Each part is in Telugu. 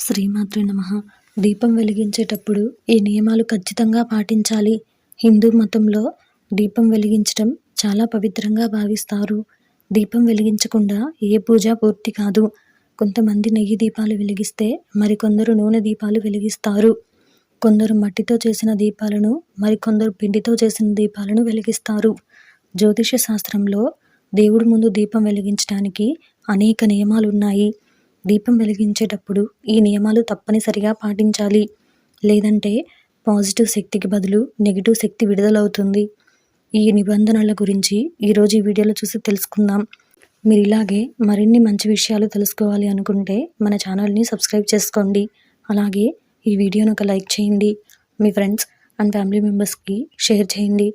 శ్రీమాతృ నమ. దీపం వెలిగించేటప్పుడు ఈ నియమాలు ఖచ్చితంగా పాటించాలి. హిందూ మతంలో దీపం వెలిగించడం చాలా పవిత్రంగా భావిస్తారు. దీపం వెలిగించకుండా ఏ పూజ పూర్తి కాదు. కొంతమంది నెయ్యి దీపాలు వెలిగిస్తే మరికొందరు నూనె దీపాలు వెలిగిస్తారు. కొందరు మట్టితో చేసిన దీపాలను మరికొందరు పిండితో చేసిన దీపాలను వెలిగిస్తారు. జ్యోతిష శాస్త్రంలో దేవుడి ముందు దీపం వెలిగించడానికి అనేక నియమాలు ఉన్నాయి దీపం వెలిగించేటప్పుడు ఈ నియమాలు తప్పనిసరిగా పాటించాలి. లేదంటే పాజిటివ్ శక్తికి బదులు నెగిటివ్ శక్తి విడుదలవుతుంది. ఈ నిబంధనల గురించి ఈరోజు ఈ వీడియోలో చూసి తెలుసుకుందాం. మీరు ఇలాగే మరిన్ని మంచి విషయాలు తెలుసుకోవాలి అనుకుంటే మన ఛానల్ని సబ్స్క్రైబ్ చేసుకోండి. అలాగే ఈ వీడియోను ఒక లైక్ చేయండి. మీ ఫ్రెండ్స్ అండ్ ఫ్యామిలీ మెంబర్స్కి షేర్ చేయండి.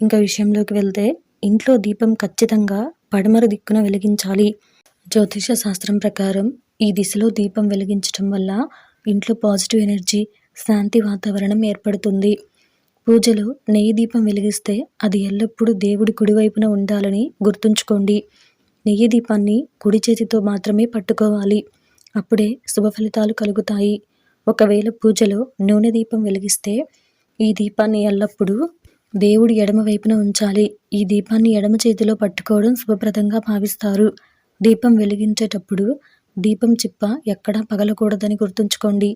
ఇంకా విషయంలోకి వెళ్తే ఇంట్లో దీపం ఖచ్చితంగా పడమర దిక్కున వెలిగించాలి. జ్యోతిష శాస్త్రం ప్రకారం ఈ దిశలో దీపం వెలిగించడం వల్ల ఇంట్లో పాజిటివ్ ఎనర్జీ శాంతి వాతావరణం ఏర్పడుతుంది. పూజలో నెయ్యి దీపం వెలిగిస్తే అది ఎల్లప్పుడూ దేవుడి కుడివైపున ఉండాలని గుర్తుంచుకోండి. నెయ్యి దీపాన్ని కుడి చేతితో మాత్రమే పట్టుకోవాలి. అప్పుడే శుభ ఫలితాలు కలుగుతాయి. ఒకవేళ పూజలో నూనె దీపం వెలిగిస్తే ఈ దీపాన్ని ఎల్లప్పుడూ దేవుడి ఎడమ వైపున ఉంచాలి. ఈ దీపాన్ని ఎడమ చేతిలో పట్టుకోవడం శుభప్రదంగా భావిస్తారు. దీపం వెలిగించేటప్పుడు దీపం చిప్ప ఎక్కడా పగలకూడదని గుర్తుంచుకోండి.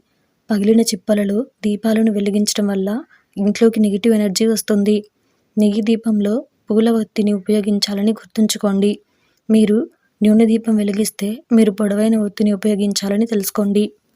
పగిలిన చిప్పలలో దీపాలను వెలిగించడం వల్ల ఇంట్లోకి నెగిటివ్ ఎనర్జీ వస్తుంది. నెయ్యి దీపంలో పూల ఒత్తిని ఉపయోగించాలని గుర్తుంచుకోండి. మీరు నూనె దీపం వెలిగిస్తే మీరు పొడవైన ఒత్తిని ఉపయోగించాలని తెలుసుకోండి.